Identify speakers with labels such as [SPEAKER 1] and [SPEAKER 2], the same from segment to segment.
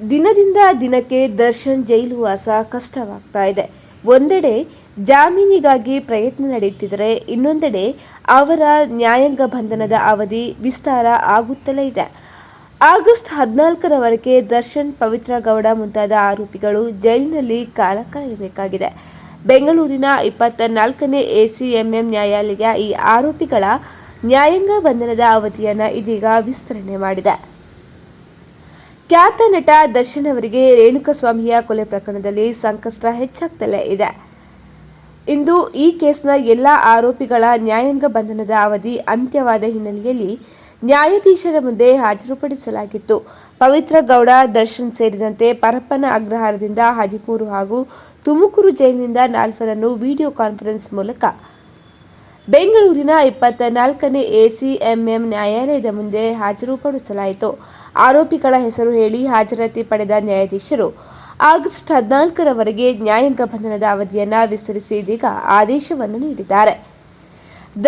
[SPEAKER 1] ದಿನದಿಂದ ದಿನಕ್ಕೆ ದರ್ಶನ್ ಜೈಲು ವಾಸ ಕಷ್ಟವಾಗ್ತಾ ಇದೆ. ಒಂದೆಡೆ ಜಾಮೀನಿಗಾಗಿ ಪ್ರಯತ್ನ ನಡೆಯುತ್ತಿದ್ದರೆ ಇನ್ನೊಂದೆಡೆ ಅವರ ನ್ಯಾಯಾಂಗ ಬಂಧನದ ಅವಧಿ ವಿಸ್ತಾರ ಆಗುತ್ತಲೇ ಇದೆ. ಆಗಸ್ಟ್ ಹದಿನಾಲ್ಕರವರೆಗೆ ದರ್ಶನ್ ಪವಿತ್ರ ಗೌಡ ಮುಂತಾದ ಆರೋಪಿಗಳು ಜೈಲಿನಲ್ಲಿ ಕಾಲ ಕಳೆಯಬೇಕಾಗಿದೆ. ಬೆಂಗಳೂರಿನ ಇಪ್ಪತ್ತ ನಾಲ್ಕನೇ ಎಸಿಎಂಎಂ ನ್ಯಾಯಾಲಯ ಈ ಆರೋಪಿಗಳ ನ್ಯಾಯಾಂಗ ಬಂಧನದ ಅವಧಿಯನ್ನು ಇದೀಗ ವಿಸ್ತರಣೆ ಮಾಡಿದೆ. ಖ್ಯಾತ ನಟ ದರ್ಶನ್ ಅವರಿಗೆ ರೇಣುಕಸ್ವಾಮಿಯ ಕೊಲೆ ಪ್ರಕರಣದಲ್ಲಿ ಸಂಕಷ್ಟ ಹೆಚ್ಚಾಗ್ತಲೇ ಇದೆ. ಇಂದು ಈ ಕೇಸ್ನ ಎಲ್ಲ ಆರೋಪಿಗಳ ನ್ಯಾಯಾಂಗ ಬಂಧನದ ಅವಧಿ ಅಂತ್ಯವಾದ ಹಿನ್ನೆಲೆಯಲ್ಲಿ ನ್ಯಾಯಾಧೀಶರ ಮುಂದೆ ಹಾಜರುಪಡಿಸಲಾಗಿತ್ತು. ಪವಿತ್ರ ಗೌಡ, ದರ್ಶನ್ ಸೇರಿದಂತೆ ಪರಪ್ಪನ ಅಗ್ರಹಾರದಿಂದ ಹದಿಮೂರು ಹಾಗೂ ತುಮಕೂರು ಜೈಲಿನಿಂದ ನಾಲ್ವರನ್ನು ವಿಡಿಯೋ ಕಾನ್ಫರೆನ್ಸ್ ಮೂಲಕ ಬೆಂಗಳೂರಿನ ಇಪ್ಪತ್ತ ನಾಲ್ಕನೇ ಎಸಿಎಂಎಂ ನ್ಯಾಯಾಲಯದ ಮುಂದೆ ಹಾಜರುಪಡಿಸಲಾಯಿತು. ಆರೋಪಿಗಳ ಹೆಸರು ಹೇಳಿ ಹಾಜರಾತಿ ಪಡೆದ ನ್ಯಾಯಾಧೀಶರು. ಆಗಸ್ಟ್ ಹದಿನಾಲ್ಕರವರೆಗೆ ನ್ಯಾಯಾಂಗ ಬಂಧನದ ಅವಧಿಯನ್ನು ವಿಸ್ತರಿಸಿ ಇದೀಗ ಆದೇಶವನ್ನು ನೀಡಿದ್ದಾರೆ.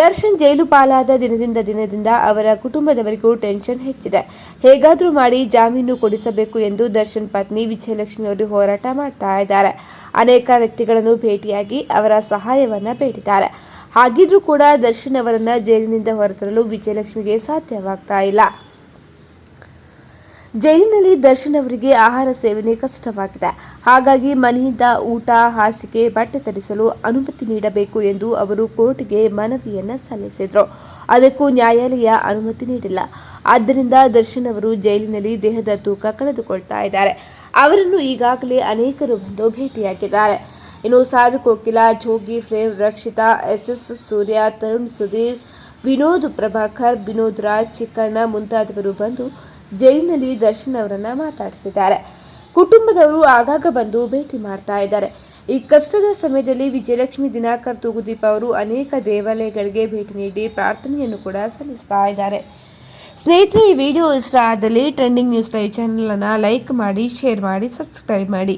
[SPEAKER 1] ದರ್ಶನ್ ಜೈಲು ಪಾಲಾದ ದಿನದಿಂದ ದಿನದಿಂದ ಅವರ ಕುಟುಂಬದವರಿಗೂ ಟೆನ್ಷನ್ ಹೆಚ್ಚಿದೆ. ಹೇಗಾದರೂ ಮಾಡಿ ಜಾಮೀನು ಕೊಡಿಸಬೇಕು ಎಂದು ದರ್ಶನ್ ಪತ್ನಿ ವಿಜಯಲಕ್ಷ್ಮಿ ಅವರು ಹೋರಾಟ ಮಾಡ್ತಾ ಇದ್ದಾರೆ. ಅನೇಕ ವ್ಯಕ್ತಿಗಳನ್ನು ಭೇಟಿಯಾಗಿ ಅವರ ಸಹಾಯವನ್ನು ಬೇಡಿದ್ದಾರೆ. ಹಾಗಿದ್ರೂ ಕೂಡ ದರ್ಶನ್ ಅವರನ್ನ ಜೈಲಿನಿಂದ ಹೊರತರಲು ವಿಜಯಲಕ್ಷ್ಮಿಗೆ ಸಾಧ್ಯವಾಗ್ತಾ ಇಲ್ಲ. ಜೈಲಿನಲ್ಲಿ ದರ್ಶನ್ ಅವರಿಗೆ ಆಹಾರ ಸೇವನೆ ಕಷ್ಟವಾಗಿದೆ. ಹಾಗಾಗಿ ಮನೆಯಿಂದ ಊಟ, ಹಾಸಿಗೆ, ಬಟ್ಟೆ ತರಿಸಲು ಅನುಮತಿ ನೀಡಬೇಕು ಎಂದು ಅವರು ಕೋರ್ಟ್ಗೆ ಮನವಿಯನ್ನು ಸಲ್ಲಿಸಿದರು. ಅದಕ್ಕೂ ನ್ಯಾಯಾಲಯ ಅನುಮತಿ ನೀಡಿಲ್ಲ. ಆದ್ದರಿಂದ ದರ್ಶನ್ ಅವರು ಜೈಲಿನಲ್ಲಿ ದೇಹದ ತೂಕ ಕಳೆದುಕೊಳ್ತಾ ಇದ್ದಾರೆ. ಅವರನ್ನು ಈಗಾಗಲೇ ಅನೇಕರು ಬಂದು ಭೇಟಿಯಾಗಿದ್ದಾರೆ. ಇನ್ನು ಸಾಧು ಕೋಕಿಲ, ಜೋಗಿ ಫ್ರೇಮ್ ರಕ್ಷಿತಾ ಎಸ್ ಎಸ್ ಸೂರ್ಯ, ತರುಣ್, ಸುಧೀರ್, ವಿನೋದ್, ಪ್ರಭಾಕರ್, ವಿನೋದ್ ರಾಜ್, ಚಿಕ್ಕಣ್ಣ ಮುಂತಾದವರು ಬಂದು ಜೈಲಿನಲ್ಲಿ ದರ್ಶನ್ ಅವರನ್ನ ಮಾತಾಡಿಸಿದ್ದಾರೆ. ಕುಟುಂಬದವರು ಆಗಾಗ ಬಂದು ಭೇಟಿ ಮಾಡ್ತಾ ಇದ್ದಾರೆ. ಈ ಕಷ್ಟದ ಸಮಯದಲ್ಲಿ ವಿಜಯಲಕ್ಷ್ಮಿ, ದಿನಾಕರ್, ತೂಗುದೀಪ ಅವರು ಅನೇಕ ದೇವಾಲಯಗಳಿಗೆ ಭೇಟಿ ನೀಡಿ ಪ್ರಾರ್ಥನೆಯನ್ನು ಕೂಡ ಸಲ್ಲಿಸ್ತಾ ಇದ್ದಾರೆ. ಸ್ನೇಹಿತರೆ, ಈ ವಿಡಿಯೋ ಇಷ್ಟ ಆದಲ್ಲಿ ಟ್ರೆಂಡಿಂಗ್ ನ್ಯೂಸ್ ಲೈವ್ ಚಾನಲನ್ನು ಲೈಕ್ ಮಾಡಿ, ಶೇರ್ ಮಾಡಿ, ಸಬ್ಸ್ಕ್ರೈಬ್ ಮಾಡಿ.